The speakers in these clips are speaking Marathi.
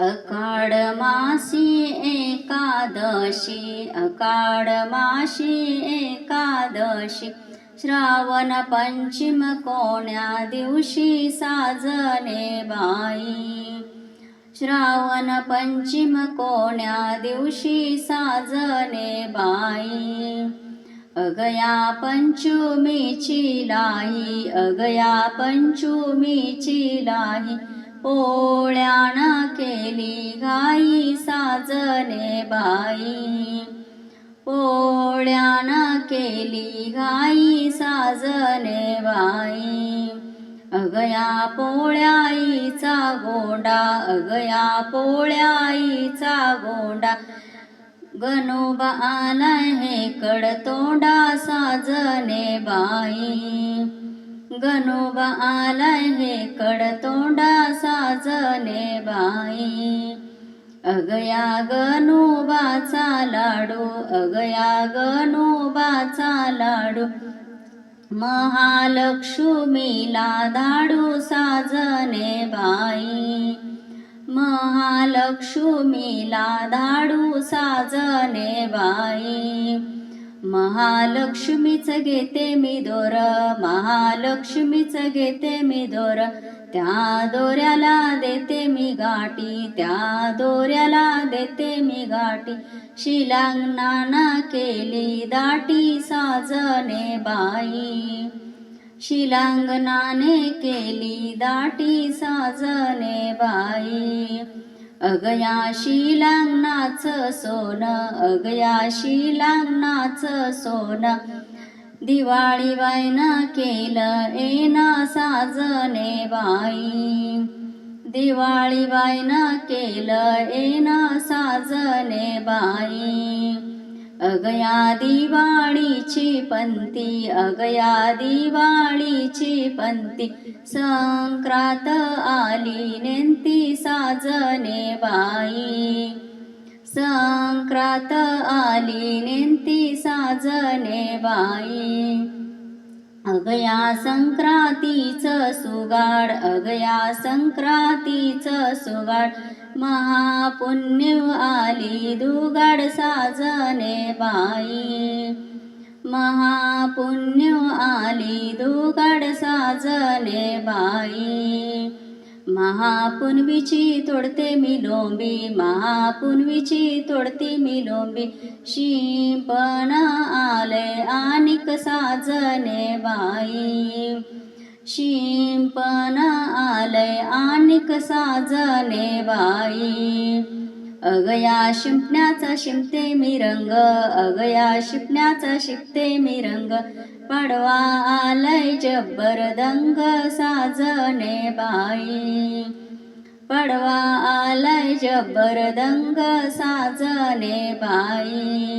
अकाड मासी एकादशी अकाड माशी एकादशी. श्रावण पंचम कोण्या दिवशी साजने बाई. श्रावण पंचम कोण्या दिवशी साजने बाई. अगया पंचमीची लाही अगया पंचमीची लाही. पोळ्यानं केली घाई साजने बाई. पोळ्यानं केली घाई साजने बाई. अगया पोळ्याईचा गोंडा अगया पोळ्याईचा गोंडा. गणोबा आला हे कडतोंडा साजने बाई. गणोबा आलाय हे कडतोंडा साजने बाई. अगया गणोबाचा लाडू अगया गणोबाचा लाडू. महालक्ष्मीला धाडू साजने बाई. महालक्ष्मीला धाडू साजने बाई. महालक्ष्मीच घेते मी दोर महालक्ष्मीच घेते मी दोर. त्या दोऱ्याला देते मी गाठी त्या दोऱ्याला देते मी गाठी. शिलांगणाना केली दाटी साजने बाई. शिलांगणाने केली दाटी साजने बाई. अगया शिलांगणाच सोन अगया शिलांगणाच सोन. दिवाळी बाईनं केलं एना साजने बाई. दिवाळी बाईनं केलं एना साजने बाई. अगया दिवाळीची पंती अगया दिवाळीची पंती. संक्रात आली नेंती साजने बाई. संक्रात आली नेंती साजने बाई. अगया संक्रांतीचं सुगाड अगया संक्रांतीचं सुगाड. महापुण्य आली दुगाड साजने बाई. महापुण्य आली दुगाड साजने बाई. महापुनवीची तोडते मी लोंबी महापुनवीची तोडते मी लोंबी. शिंपण आले आनिक साजने बाई? शिंपण आले आनिक साजने बाई? अगया शिंपण्याचा शिंपते मी रंग अगया शिंपण्याचा शिकते मी रंग. पडवा आलय जब्बर दंग साजने बाई. पडवा आलय जब्बर दंग साजने बाई.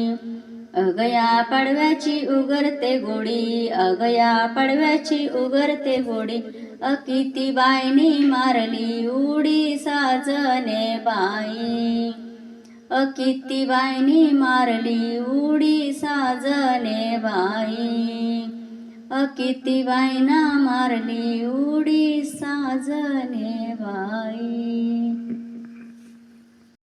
अगया पडव्याची उगरते गोडी अगया पडव्याची उगरते गोडी अकिती बायनी मारली उडी साजने बाई. अकिती बायनी मारली उडी साजने बाई. अकिती बायना मारली उडी साजने बाई.